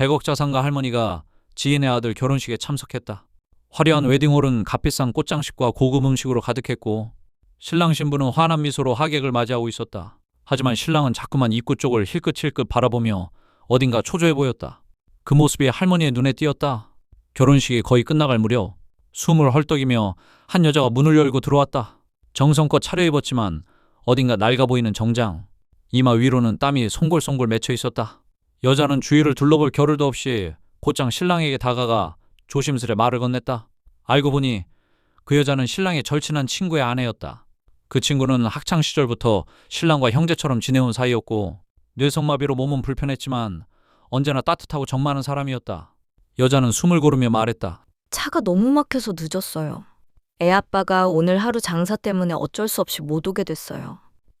100억 자산가 할머니가 지인의 아들 결혼식에 참석했다. 화려한 웨딩홀은 값비싼 꽃장식과 고급 음식으로 가득했고 신랑 신부는 환한 미소로 하객을 맞이하고 있었다. 하지만 신랑은 자꾸만 입구 쪽을 힐끗힐끗 바라보며 어딘가 초조해 보였다. 그 모습이 할머니의 눈에 띄었다. 결혼식이 거의 끝나갈 무렵 숨을 헐떡이며 한 여자가 문을 열고 들어왔다. 정성껏 차려입었지만 어딘가 낡아 보이는 정장. 이마 위로는 땀이 송골송골 맺혀 있었다. 여자는 주위를 둘러볼 겨를도 없이 곧장 신랑에게 다가가 조심스레 말을 건넸다. 알고 보니 그 여자는 신랑의 절친한 친구의 아내였다. 그 친구는 학창 시절부터 신랑과 형제처럼 지내온 사이였고 뇌성마비로 몸은 불편했지만 언제나 따뜻하고 정 많은 사람이었다. 여자는 숨을 고르며 말했다. 차가 너무 막혀서 늦었어요. 애 아빠가 오늘 하루 장사 때문에 어쩔 수 없이 못 오게 됐어요.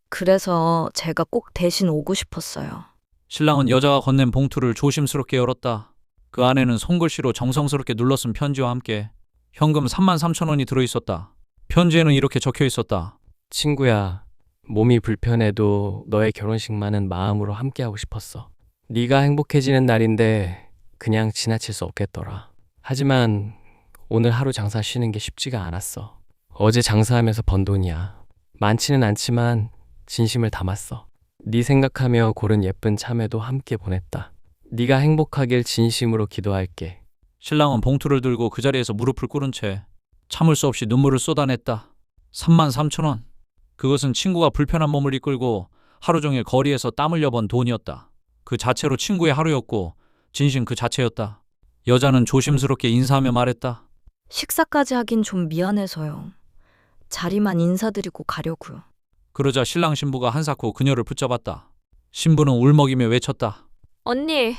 그래서 제가 꼭 대신 오고 싶었어요. 신랑은 여자가 건넨 봉투를 조심스럽게 열었다. 그 안에는 손글씨로 정성스럽게 눌러쓴 편지와 함께 현금 3만 3천 원이 들어있었다. 편지에는 이렇게 적혀 있었다. 친구야, 몸이 불편해도 너의 결혼식만은 마음으로 함께하고 싶었어. 네가 행복해지는 날인데 그냥 지나칠 수 없겠더라. 하지만 오늘 하루 장사 쉬는 게 쉽지가 않았어. 어제 장사하면서 번 돈이야. 많지는 않지만 진심을 담았어. 네 생각하며 고른 예쁜 참외도 함께 보냈다. 네가 행복하길 진심으로 기도할게. 신랑은 봉투를 들고 그 자리에서 무릎을 꿇은 채 참을 수 없이 눈물을 쏟아냈다. 3만 3천 원. 그것은 친구가 불편한 몸을 이끌고 하루 종일 거리에서 땀 흘려 번 돈이었다. 그 자체로 친구의 하루였고 진심 그 자체였다. 여자는 조심스럽게 인사하며 말했다. 식사까지 하긴 좀 미안해서요. 자리만 인사드리고 가려고요. 그러자 신랑 신부가 한사코 그녀를 붙잡았다. 신부는 울먹이며 외쳤다. 언니,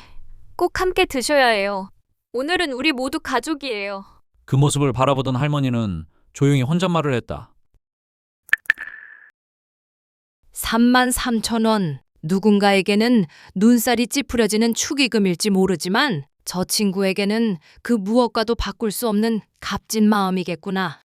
꼭 함께 드셔야 해요. 오늘은 우리 모두 가족이에요. 그 모습을 바라보던 할머니는 조용히 혼잣말을 했다. 3만 3천 원. 누군가에게는 눈살이 찌푸려지는 축의금일지 모르지만 저 친구에게는 그 무엇과도 바꿀 수 없는 값진 마음이겠구나.